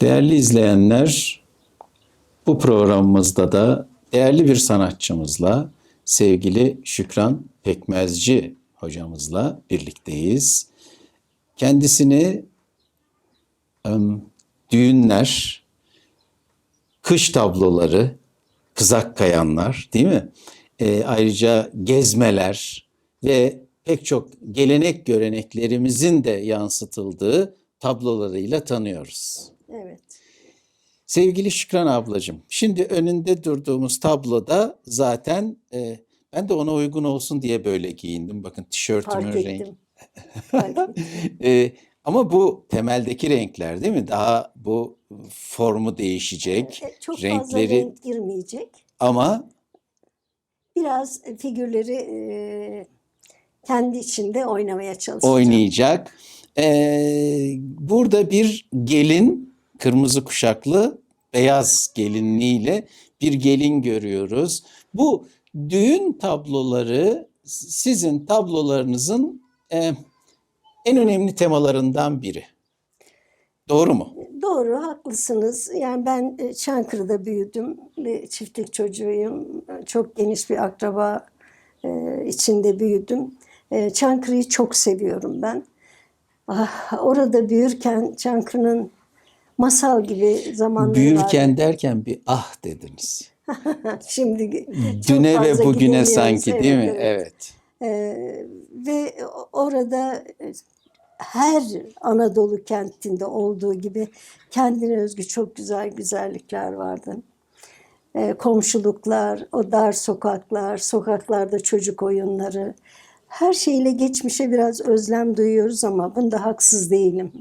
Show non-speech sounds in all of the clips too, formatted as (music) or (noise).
Değerli izleyenler, bu programımızda da değerli bir sanatçımızla, sevgili Şükran Pekmezci hocamızla birlikteyiz. Kendisini düğünler, kış tabloları, kızak kayanlar değil mi? E, ayrıca gezmeler ve pek çok gelenek göreneklerimizin de yansıtıldığı tablolarıyla tanıyoruz. Evet. Sevgili Şükran ablacığım, şimdi önünde durduğumuz tabloda zaten e, ben de ona uygun olsun diye böyle giyindim. Bakın tişörtümün Fark rengi. (laughs) E, ama bu temeldeki renkler değil mi? Daha bu formu değişecek. E, Çok fazla renkleri renk girmeyecek. ama Biraz figürleri e, kendi içinde oynamaya çalışacağım. oynayacak. E, burada bir gelin kırmızı kuşaklı beyaz gelinliğiyle bir gelin görüyoruz. Bu düğün tabloları sizin tablolarınızın e, en önemli temalarından biri. Doğru mu? Doğru, haklısınız. Yani ben e, Çankırı'da büyüdüm. Bir çiftlik çocuğuyum. Çok geniş bir akraba e, içinde büyüdüm. E, Çankırı'yı çok seviyorum ben. Ah, orada büyürken Çankırı'nın masal gibi zamanları vardı. Büyürken derken bir ah dediniz. (laughs) Şimdi Düne ve bugüne sanki değil Evet, mi? evet. Evet. Ee, ve orada e, her Anadolu kentinde olduğu gibi kendine özgü çok güzel güzellikler vardı. Ee, komşuluklar, o dar sokaklar, sokaklarda çocuk oyunları, her şeyle geçmişe biraz özlem duyuyoruz ama bunda haksız değilim.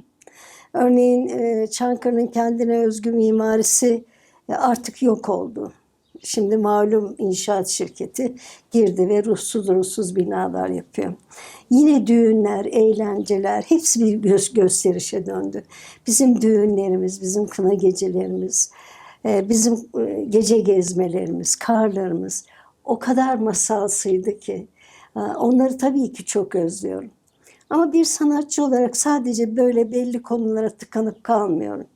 Örneğin e, Çankırı'nın kendine özgü mimarisi e, artık yok oldu. Şimdi malum inşaat şirketi girdi ve ruhsuz ruhsuz binalar yapıyor. Yine düğünler, eğlenceler hepsi bir göz gösterişe döndü. Bizim düğünlerimiz, bizim kına gecelerimiz, e, bizim gece gezmelerimiz, karlarımız o kadar masalsıydı ki. Onları tabii ki çok özlüyorum. Ama bir sanatçı olarak sadece böyle belli konulara tıkanıp kalmıyorum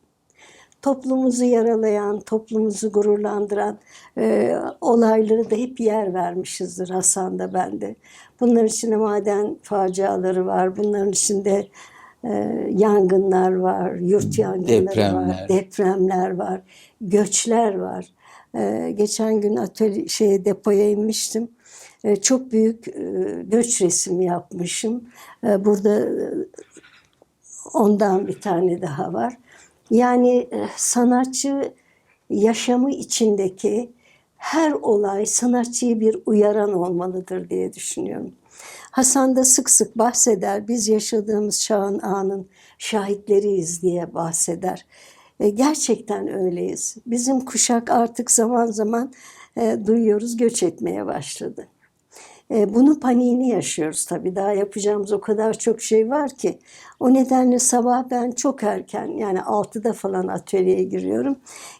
toplumumuzu yaralayan, toplumumuzu gururlandıran e, olayları da hep yer vermişizdir Hasan da ben de. Bunların içinde maden faciaları var, bunların içinde e, yangınlar var, yurt yangınları Depremler. var, depremler var, göçler var. E, geçen gün atölye şeye depoya inmiştim. E, çok büyük e, göç resmi yapmışım. E, burada e, ondan bir tane daha var. Yani e, sanatçı yaşamı içindeki her olay sanatçıyı bir uyaran olmalıdır diye düşünüyorum. Hasan da sık sık bahseder, biz yaşadığımız çağın anın şahitleriyiz diye bahseder. E, Gerçekten öyleyiz. Bizim kuşak artık zaman zaman e, duyuyoruz göç etmeye başladı. E, bunun paniğini yaşıyoruz tabii. Daha yapacağımız o kadar çok şey var ki. O nedenle sabah ben çok erken yani 6'da falan atölyeye giriyorum.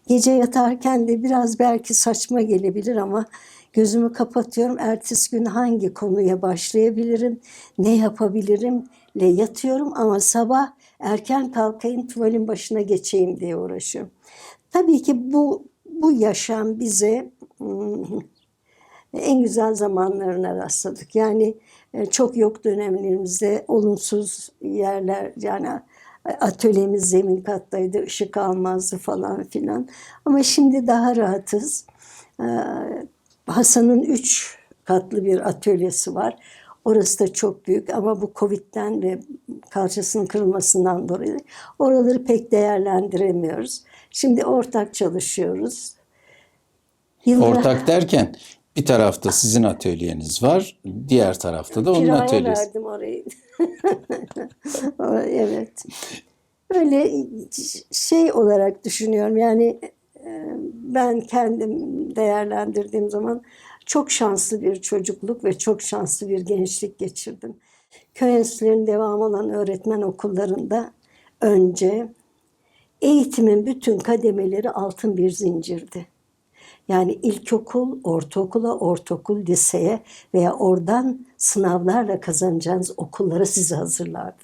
Gece yatarken de biraz belki saçma gelebilir ama gözümü kapatıyorum. Ertesi gün hangi konuya başlayabilirim, ne yapabilirim ile yatıyorum ama sabah erken kalkayım tuvalin başına geçeyim diye uğraşıyorum. Tabii ki bu bu yaşam bize en güzel zamanlarına rastladık. Yani e, çok yok dönemlerimizde olumsuz yerler yani atölyemiz zemin kattaydı, ışık almazdı falan filan. Ama şimdi daha rahatız. Hasan'ın üç katlı bir atölyesi var. Orası da çok büyük ama bu Covid'den ve kalçasının kırılmasından dolayı oraları pek değerlendiremiyoruz. Şimdi ortak çalışıyoruz. Yıllar- Ortak derken bir tarafta sizin atölyeniz var, diğer tarafta da onun Kiraya atölyesi. verdim (laughs) orayı. evet. Öyle şey olarak düşünüyorum. Yani e, ben kendim değerlendirdiğim zaman çok şanslı bir çocukluk ve çok şanslı bir gençlik geçirdim. Köy enstitülerinin devam olan öğretmen okullarında önce eğitimin bütün kademeleri altın bir zincirdi. Yani ilkokul, ortaokula, ortaokul, liseye veya oradan sınavlarla kazanacağınız okullara sizi hazırlardı.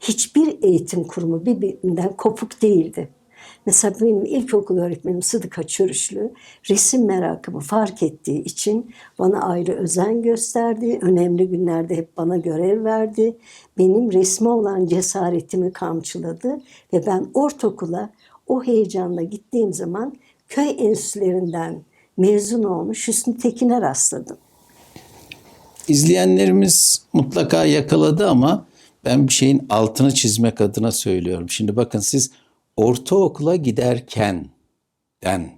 Hiçbir eğitim kurumu birbirinden kopuk değildi. Mesela benim ilkokul öğretmenim Sıdıka Çürüşlü resim merakımı fark ettiği için bana ayrı özen gösterdi. Önemli günlerde hep bana görev verdi. Benim resme olan cesaretimi kamçıladı ve ben ortaokula o heyecanla gittiğim zaman köy enstitülerinden mezun olmuş Hüsnü Tekin'e rastladım. İzleyenlerimiz mutlaka yakaladı ama ben bir şeyin altını çizmek adına söylüyorum. Şimdi bakın siz ortaokula giderken den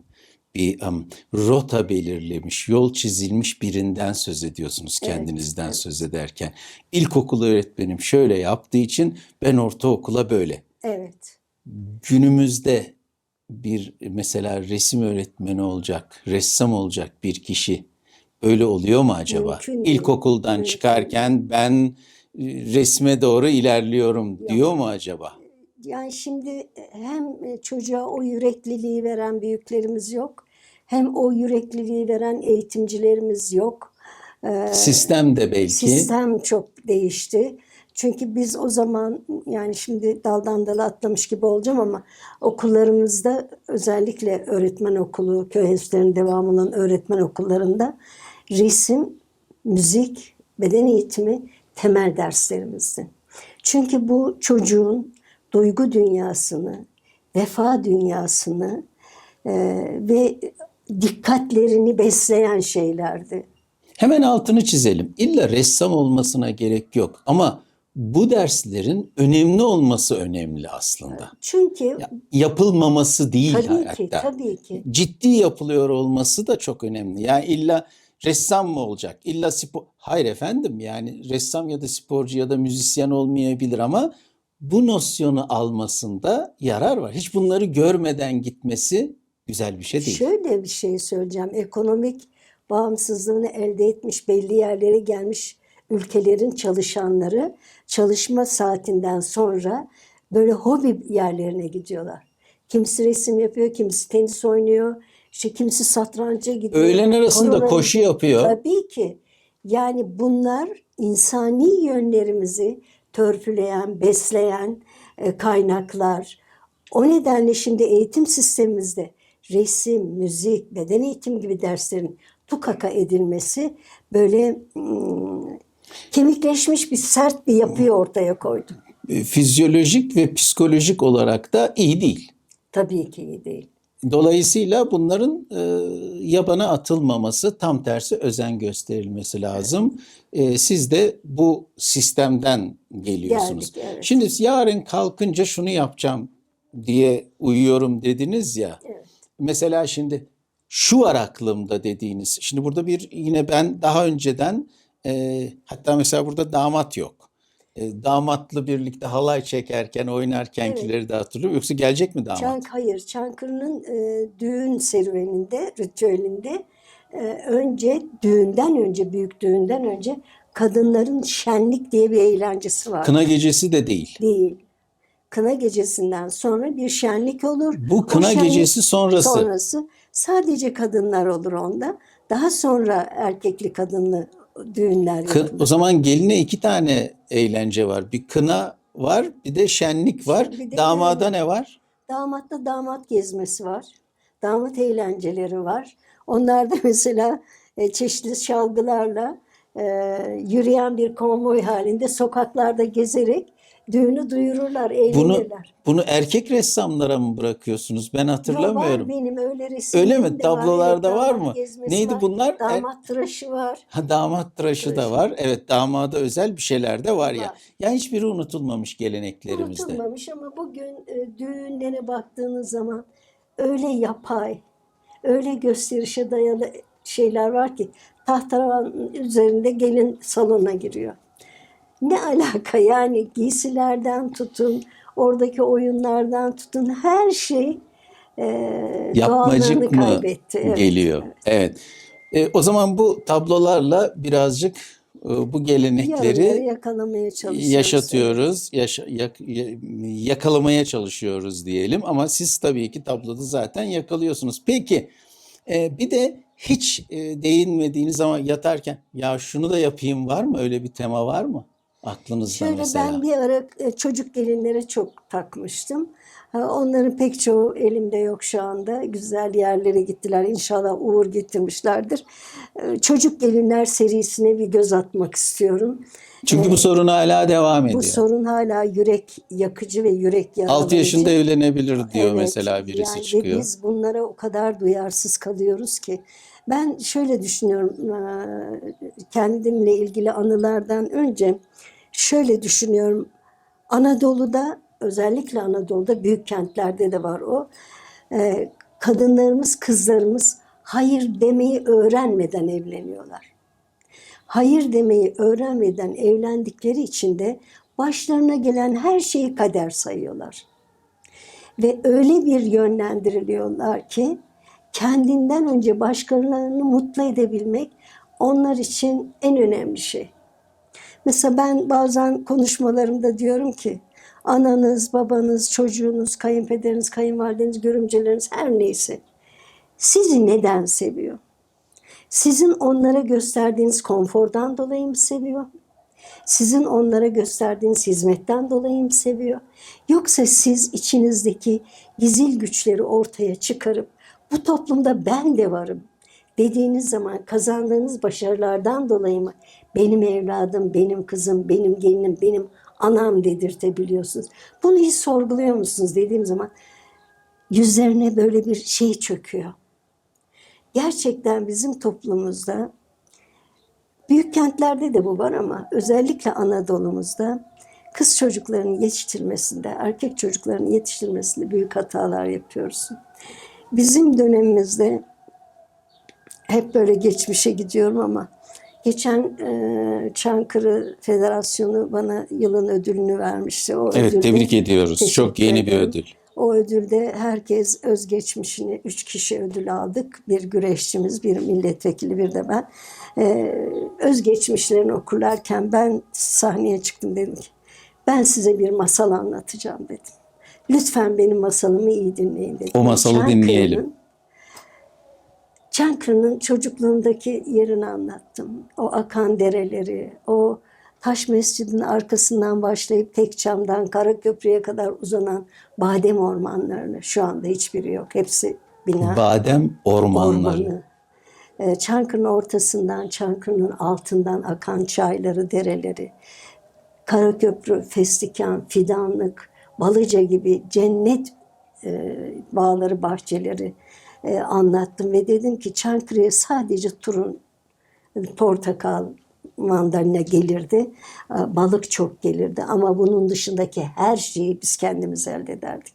bir um, rota belirlemiş, yol çizilmiş birinden söz ediyorsunuz kendinizden söz ederken. İlkokul öğretmenim şöyle yaptığı için ben ortaokula böyle. Evet. Günümüzde bir mesela resim öğretmeni olacak, ressam olacak bir kişi öyle oluyor mu acaba? Mümkün değil. İlkokuldan Mümkün çıkarken ben e, resme doğru ilerliyorum diyor mu acaba? Yani şimdi hem çocuğa o yürekliliği veren büyüklerimiz yok. Hem o yürekliliği veren eğitimcilerimiz yok. Sistem de belki. Sistem çok değişti. Çünkü biz o zaman yani şimdi daldan dala atlamış gibi olacağım ama okullarımızda özellikle öğretmen okulu, köy enstitülerinin devamı olan öğretmen okullarında resim, müzik, beden eğitimi temel derslerimizdi. Çünkü bu çocuğun duygu dünyasını, vefa dünyasını e, ve dikkatlerini besleyen şeylerdi. Hemen altını çizelim. İlla ressam olmasına gerek yok ama bu derslerin önemli olması önemli aslında. Çünkü Ya, yapılmaması değil tabii hatta. ki, tabii ki. ciddi yapılıyor olması da çok önemli. Yani illa ressam mı olacak? İlla spor... Hayır efendim yani ressam ya da sporcu ya da müzisyen olmayabilir ama bu nosyonu almasında yarar var. Hiç bunları görmeden gitmesi güzel bir şey değil. Şöyle bir şey söyleyeceğim. Ekonomik bağımsızlığını elde etmiş, belli yerlere gelmiş ülkelerin çalışanları çalışma saatinden sonra böyle hobi yerlerine gidiyorlar. Kimisi resim yapıyor, kimisi tenis oynuyor, işte kimisi satranca gidiyor. Öğlen arasında Korona- koşu yapıyor. Tabii ki. Yani bunlar insani yönlerimizi törpüleyen, besleyen e, kaynaklar. O nedenle şimdi eğitim sistemimizde resim, müzik, beden eğitim gibi derslerin tukaka edilmesi böyle kemikleşmiş bir sert bir yapıyı ortaya koydu. E, Fizyolojik ve psikolojik olarak da iyi değil. Tabii ki iyi değil. Dolayısıyla bunların e, yabana atılmaması, tam tersi özen gösterilmesi lazım. E, siz de bu sistemden geliyorsunuz. Geldik, evet. Şimdi yarın kalkınca şunu yapacağım diye uyuyorum dediniz ya. Evet. Mesela şimdi şu var aklımda dediğiniz. Şimdi burada bir yine ben daha önceden e, hatta mesela burada damat yok. E, damatlı birlikte halay çekerken oynarkenkileri de hatırlıyorum. Yoksa gelecek mi damat? Çank hayır. Çankırı'nın e, düğün serüveninde, ritüelinde e, önce düğünden önce, büyük düğünden önce kadınların şenlik diye bir eğlencesi var. Kına gecesi de değil. Değil. Kına gecesinden sonra bir şenlik olur. Bu kına şenlik gecesi sonrası. sonrası sadece kadınlar olur onda. Daha sonra erkekli kadınlı düğünler Kı- o zaman geline iki tane eğlence var. Bir kına var, bir de şenlik var. Bir de Damada ne var? Damatta damat gezmesi var. Damat eğlenceleri var. Onlarda (laughs) mesela e, çeşitli çalgılarla e, yürüyen bir konvoy halinde sokaklarda gezerek düğünü duyururlar, Bunu eğlenirler. bunu erkek ressamlara mı bırakıyorsunuz? Ben Yo, hatırlamıyorum. var benim öyle resimlerim Öyle mi? var. Tablolarda var damat mı? Neydi var. bunlar? Er- Damat tıraşı var. Ha, damat tıraşı da Tıraşı. var. Evet, damada özel bir şeyler de var ya. Var. Ya hiçbiri unutulmamış geleneklerimizde. Unutulmamış ama bugün e, düğünlere baktığınız zaman öyle yapay, öyle gösterişe dayalı şeyler var ki tahterevanın üzerinde gelin salona giriyor. Ne alaka yani giysilerden tutun, oradaki oyunlardan tutun her şey e, Yapmacık mı kaybetti. Evet, geliyor? Evet. E, o zaman bu tablolarla birazcık e, bu gelenekleri Yarınları yakalamaya çalışıyoruz. yaşatıyoruz, yaşa- yak- ya- yakalamaya çalışıyoruz diyelim. Ama siz tabii ki tabloda zaten yakalıyorsunuz. Peki e, bir de hiç e, değinmediğiniz ama yatarken ya şunu da yapayım var mı? Öyle bir tema var mı? Aklınızda Şöyle mesela. ben bir ara e, çocuk gelinlere çok takmıştım. Onların pek çoğu elimde yok şu anda. Güzel yerlere gittiler. İnşallah uğur getirmişlerdir. E, Çocuk gelinler serisine bir göz atmak istiyorum. Çünkü bu sorun hala devam Bu ediyor. sorun hala yürek yakıcı ve yürek yaralayıcı. 6 yaşında evlenebilir diyor Evet, mesela birisi yani çıkıyor. biz bunlara o kadar duyarsız kalıyoruz ki. Ben şöyle düşünüyorum kendimle ilgili anılardan önce şöyle düşünüyorum. Anadolu'da özellikle Anadolu'da büyük kentlerde de var o. Eee, kadınlarımız, kızlarımız hayır demeyi öğrenmeden evleniyorlar hayır demeyi öğrenmeden evlendikleri için de başlarına gelen her şeyi kader sayıyorlar. Ve öyle bir yönlendiriliyorlar ki kendinden önce başkalarını mutlu edebilmek onlar için en önemli şey. Mesela ben bazen konuşmalarımda diyorum ki ananız, babanız, çocuğunuz, kayınpederiniz, kayınvalideniz, görümceleriniz her neyse sizi neden seviyor? Sizin onlara gösterdiğiniz konfordan dolayı mı seviyor? Sizin onlara gösterdiğiniz hizmetten dolayı mı seviyor? Yoksa siz içinizdeki gizil güçleri ortaya çıkarıp bu toplumda ben de varım dediğiniz zaman kazandığınız başarılardan dolayı mı benim evladım, benim kızım, benim gelinim, benim anam dedirtebiliyorsunuz? Bunu hiç sorguluyor musunuz dediğim zaman yüzlerine böyle bir şey çöküyor gerçekten bizim toplumumuzda büyük kentlerde de bu var ama özellikle Anadolu'muzda kız çocuklarının yetiştirmesinde, erkek çocuklarının yetiştirmesinde büyük hatalar yapıyoruz. Bizim dönemimizde hep böyle geçmişe gidiyorum ama geçen e, Çankırı Federasyonu bana yılın ödülünü vermişti. O Evet ödülde- tebrik ediyoruz. Çok yeni bir ödül. O ödülde herkes özgeçmişini, üç kişi ödül aldık. Bir güreşçimiz, bir milletvekili, bir de ben. Ee, özgeçmişlerini okurlarken ben sahneye çıktım dedim ki, ben size bir masal anlatacağım dedim. Lütfen benim masalımı iyi dinleyin dedim. O masalı Çankırı'nın- dinleyelim. Çankırı'nın çocukluğundaki yerini anlattım. O akan dereleri, o Taş Mescidin arkasından başlayıp Tekçam'dan Karaköprü'ye kadar uzanan badem ormanlarını. Şu anda hiçbiri yok. Hepsi bina. Badem ormanları. ormanı. Ee, Çankırı'nın ortasından, Çankırı'nın altından akan çayları, dereleri. Karaköprü, Festikan, Fidanlık, Balıca gibi cennet e, bağları, bahçeleri e, anlattım ve dedim ki Çankırı'ya sadece turun portakal, mandalina gelirdi. e, Balık çok gelirdi ama bunun dışındaki her şeyi biz kendimiz elde ederdik.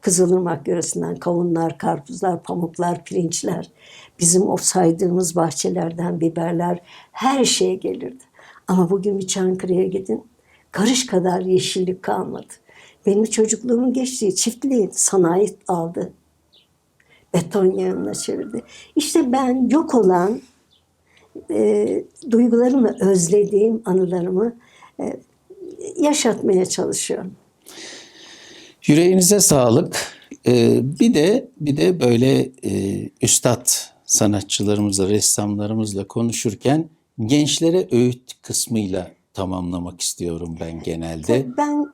Kızılırmak yöresinden kavunlar, karpuzlar, pamuklar, pirinçler, bizim o saydığımız bahçelerden biberler, her şey gelirdi. Ama bugün bir Çankırı'ya gidin, karış kadar yeşillik kalmadı. Benim çocukluğumun geçtiği çiftliği sanayi aldı. Beton yağına çevirdi. İşte ben yok olan e, duygularımı özlediğim anılarımı e, yaşatmaya çalışıyorum. Yüreğinize sağlık. Ee, bir de bir de böyle e, üstad sanatçılarımızla, ressamlarımızla konuşurken gençlere öğüt kısmıyla tamamlamak istiyorum ben genelde. Ben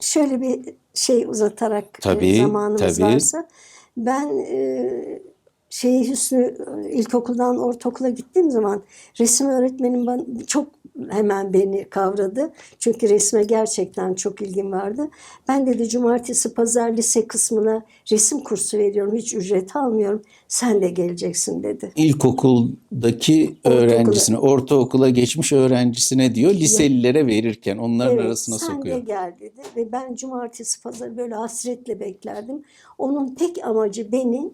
şöyle bir şey uzatarak e, Tabii, zamanımız tabii. varsa ben e, şey Hüsnü e, ilkokuldan ortaokula gittiğim zaman resim öğretmenim bana çok hemen beni kavradı. Çünkü resme gerçekten çok ilgim vardı. Ben dedi cumartesi pazar lise kısmına resim kursu veriyorum. Hiç ücret almıyorum. Sen de geleceksin dedi. İlkokuldaki öğrencisine, ortaokula geçmiş öğrencisine diyor, liselilere verirken onların Evet, arasına sen sokuyor. de gel dedi. Ve ben cumartesi pazar böyle hasretle beklerdim. Onun tek amacı beni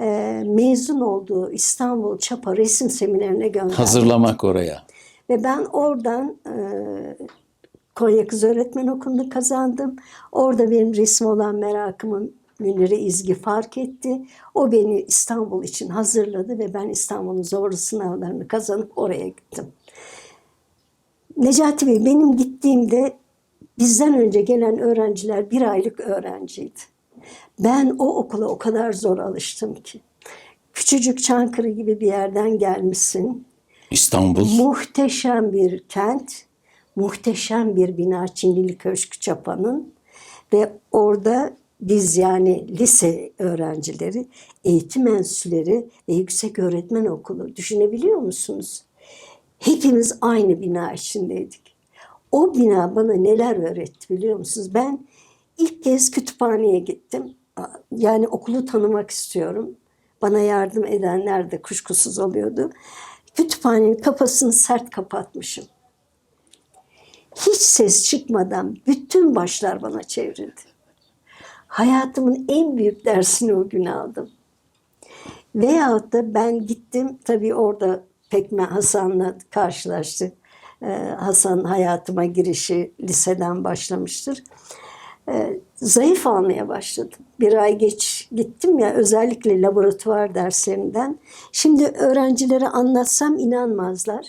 e, mezun olduğu İstanbul Çapa Resim Seminerine gönderdi. Hazırlamak oraya. Ve ben oradan e, Konya Kız Öğretmen Okulu'nu kazandım. Orada benim resim olan merakımı Münire İzgi fark etti. O beni İstanbul için hazırladı ve ben İstanbul'un zorlu sınavlarını kazanıp oraya gittim. Necati Bey benim gittiğimde bizden önce gelen öğrenciler bir aylık öğrenciydi. Ben o okula o kadar zor alıştım ki. Küçücük Çankırı gibi bir yerden gelmişsin. İstanbul. Muhteşem bir kent, muhteşem bir bina Çinlili Köşkü Çapa'nın ve orada biz yani lise öğrencileri, eğitim enstitüleri ve yüksek öğretmen okulu düşünebiliyor musunuz? Hepimiz aynı bina içindeydik. O bina bana neler öğretti biliyor musunuz? Ben ilk kez kütüphaneye gittim. Yani okulu tanımak istiyorum. Bana yardım edenler de kuşkusuz oluyordu. Kütüphanenin kapısını sert kapatmışım. Hiç ses çıkmadan bütün başlar bana çevrildi. Hayatımın en büyük dersini o gün aldım. Veyahut da ben gittim tabii orada Pekme Hasan'la karşılaştık. Ee, Hasan hayatıma girişi liseden başlamıştır. Ee, zayıf almaya başladım. Bir ay geç gittim ya özellikle laboratuvar derslerinden. Şimdi öğrencilere anlatsam inanmazlar.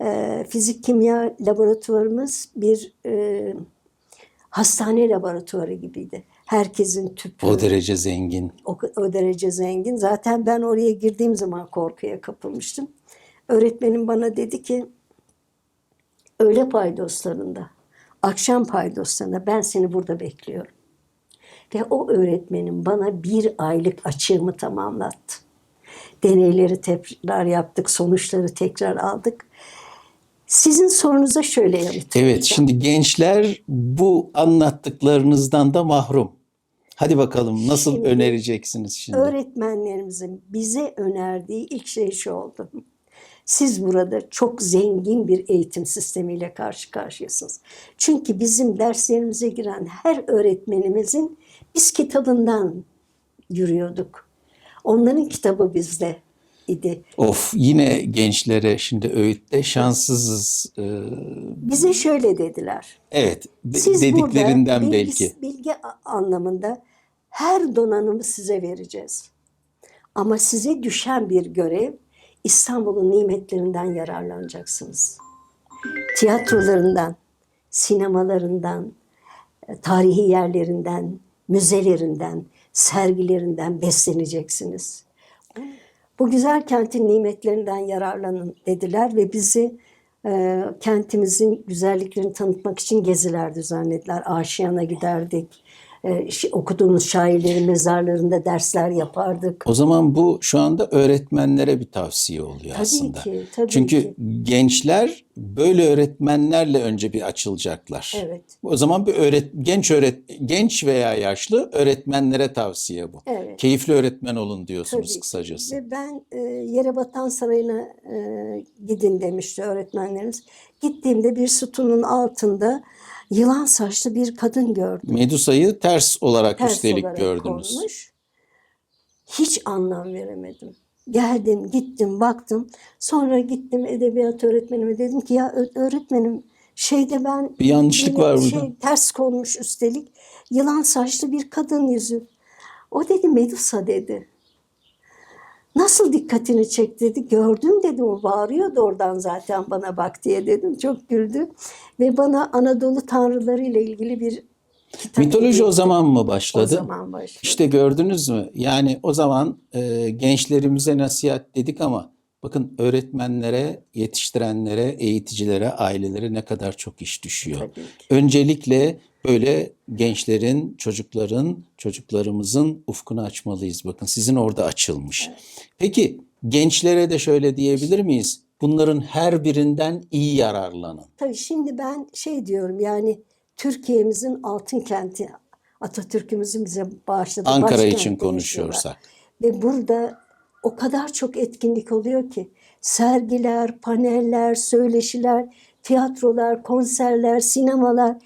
Ee, fizik kimya laboratuvarımız bir e, hastane laboratuvarı gibiydi. Herkesin tüpü, O derece zengin. o, o derece zengin. Zaten ben oraya girdiğim zaman korkuya kapılmıştım. Öğretmenim bana dedi ki öğle paydoslarında, akşam paydoslarında ben seni burada bekliyorum. Ve o öğretmenim bana bir aylık açığımı tamamlattı. Deneyleri tekrar yaptık, sonuçları tekrar aldık. Sizin sorunuza şöyle yanıt Evet, şimdi gençler bu anlattıklarınızdan da mahrum. Hadi bakalım nasıl Şimdi önereceksiniz şimdi? Öğretmenlerimizin bize önerdiği ilk şey şu oldu. Siz burada çok zengin bir eğitim sistemiyle karşı karşıyasınız. Çünkü bizim derslerimize giren her öğretmenimizin biz kitabından yürüyorduk. Onların kitabı bizde idi. Of yine gençlere şimdi öğütte şanssızız. Ee, Bize şöyle dediler. evet be- Siz dediklerinden burada bilgi, belki. bilgi anlamında her donanımı size vereceğiz. Ama size düşen bir görev İstanbul'un nimetlerinden yararlanacaksınız. Tiyatrolarından, sinemalarından, e, tarihi yerlerinden, müzelerinden, sergilerinden besleneceksiniz. Bu güzel kentin nimetlerinden yararlanın dediler ve bizi e, kentimizin güzelliklerini tanıtmak için geziler düzenlediler. Aşiyan'a giderdik. E, şi- okuduğumuz şairlerin mezarlarında dersler yapardık. O zaman bu şu anda öğretmenlere bir tavsiye oluyor Tabii aslında. ki, tabii Çünkü ki. gençler böyle öğretmenlerle önce bir açılacaklar. Evet. O zaman bir öğret genç öğret genç veya yaşlı öğretmenlere tavsiye bu. Evet. Keyifli öğretmen olun diyorsunuz Tabii kısacası. Ve ben e, Yerebatan Sarayı'na e, gidin demişti öğretmenlerimiz. Gittiğimde bir sütunun altında yılan saçlı bir kadın gördüm. Medusa'yı ters olarak Ters üstelik olarak gördünüz. konmuş. Hiç anlam veremedim. Geldim, gittim, baktım. Sonra gittim edebiyat öğretmenime dedim ki ya öğretmenim şeyde ben Bir yanlışlık var burada. şey, ters konmuş üstelik. Yılan saçlı bir kadın yüzü. O dedi Medusa dedi. Nasıl dikkatini çekti dedi. Gördüm dedim o bağırıyordu oradan zaten bana bak diye dedim. Çok güldü. Ve bana Anadolu tanrıları ile ilgili bir kitap Mitoloji o hediye zaman mı o başladı? zaman başladı. İşte gördünüz mü? Yani o zaman e, gençlerimize nasihat dedik ama bakın öğretmenlere, yetiştirenlere, eğiticilere, ailelere ne kadar çok iş düşüyor. Öncelikle böyle gençlerin, çocukların, çocuklarımızın ufkunu açmalıyız. Bakın sizin orada açılmış. Peki gençlere de şöyle diyebilir miyiz? Bunların her birinden iyi yararlanın. Tabii şimdi ben şey diyorum yani Türkiye'mizin altın kenti Atatürk'ümüzün bize bağışladığı Ankara için konuşuyorsak. Ve burada o kadar çok etkinlik oluyor ki sergiler, paneller, söyleşiler, tiyatrolar, konserler, sinemalar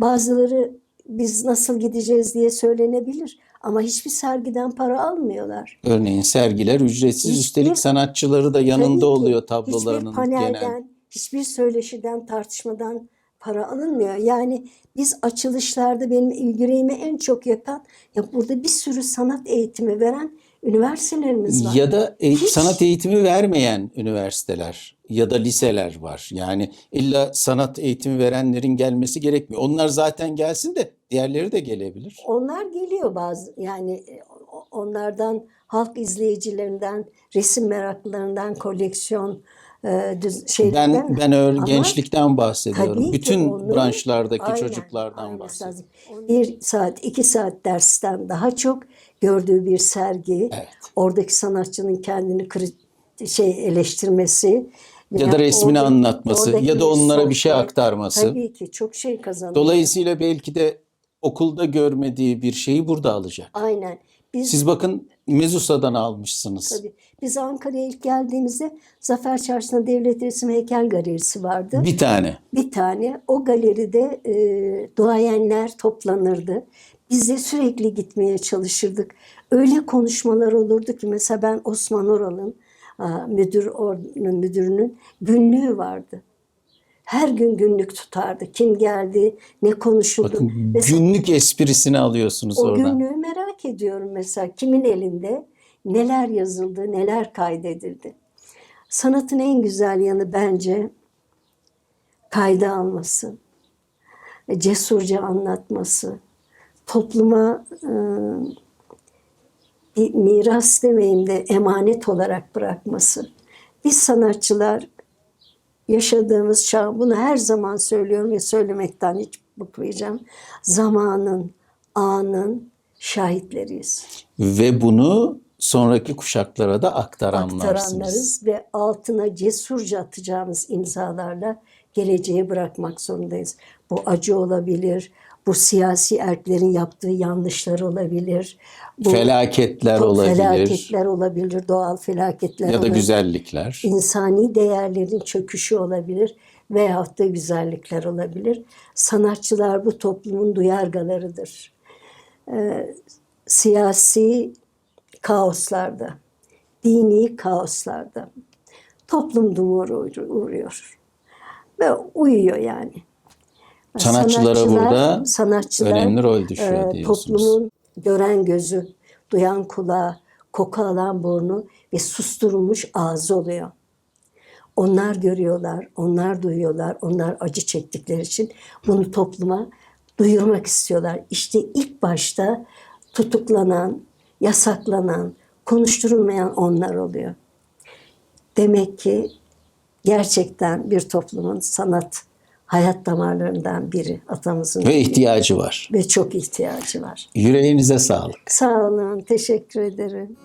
bazıları biz nasıl gideceğiz diye söylenebilir ama hiçbir sergiden para almıyorlar. Örneğin sergiler ücretsiz. Hiçbir- Üstelik sanatçıları da yanında ki oluyor tablolarının Hiçbir panelden, genel. hiçbir söyleşiden, tartışmadan para alınmıyor. Yani biz açılışlarda benim yüreğime en çok yakan ya burada bir sürü sanat eğitimi veren üniversitelerimiz var. Ya da e- Hiç- sanat eğitimi vermeyen üniversiteler ya da liseler var. Yani illa sanat eğitimi verenlerin gelmesi gerekmiyor. Onlar zaten gelsin de diğerleri de gelebilir. Onlar geliyor bazı yani e, onlardan halk izleyicilerinden, resim meraklılarından, koleksiyon e, düz, şeyden Ben ben öyle Ama gençlikten bahsediyorum. Bütün onu branşlardaki aynen, çocuklardan aynen bahsediyorum. lazım. Bir saat, iki saat dersten daha çok gördüğü bir sergi, Evet. oradaki sanatçının kendini şey eleştirmesi Ya da resmini orada- anlatması ya da onlara bir şey aktarması. Tabii ki çok şey kazanıyor. Dolayısıyla belki de okulda görmediği bir şeyi burada alacak. Aynen. Biz Siz bakın Mezusa'dan almışsınız. tabii biz Ankara'ya ilk geldiğimizde Zafer Çarşı'nda Devlet Resim Heykel Galerisi vardı. Bir tane. bir tane o galeride e, duayenler toplanırdı. Biz de sürekli gitmeye çalışırdık. Öyle konuşmalar olurdu ki mesela ben Osman Oral'ın müdür or- müdürünün günlüğü vardı. Her gün günlük tutardı. Kim geldi, ne konuşuldu. Bakın Mesela günlük esprisini alıyorsunuz o oradan. günlüğü merak ediyorum mesela kimin elinde neler yazıldı, neler kaydedildi. Sanatın en güzel yanı bence kayda alması, cesurca anlatması, topluma e, bir miras demeyeyim de emanet olarak bırakması. Biz sanatçılar yaşadığımız çağ, bunu her zaman söylüyorum ve söylemekten hiç bıkmayacağım. Zamanın, anın şahitleriyiz. Ve bunu sonraki kuşaklara da aktaranlarsınız. Aktaranlarız ve altına cesurca atacağımız imzalarla geleceğe bırakmak zorundayız. Bu acı olabilir, bu siyasi erklerin yaptığı yanlışlar olabilir. Bu Felaketler olabilir felaketler olabilir, doğal felaketler ya da olabilir. güzellikler. insani değerlerin çöküşü olabilir veyahut da güzellikler olabilir. Sanatçılar bu toplumun duyargalarıdır. Ee, siyasi kaoslarda, dini kaoslarda toplum dumura uğruyor ve uyuyor yani. Sanatçılara burada sanatçılar, önemli rol düşüyor e, diyorsunuz. Toplumun gören gözü, duyan kulağı, koku alan burnu ve susturulmuş ağzı oluyor. Onlar görüyorlar, onlar duyuyorlar, onlar acı çektikleri için bunu topluma duyurmak istiyorlar. İşte ilk başta tutuklanan, yasaklanan, konuşturulmayan onlar oluyor. Demek ki gerçekten bir toplumun sanat hayat damarlarından biri atamızın Ve ihtiyacı var. ve çok ihtiyacı var. Yüreğinize sağlık. Sağ olun, teşekkür ederim.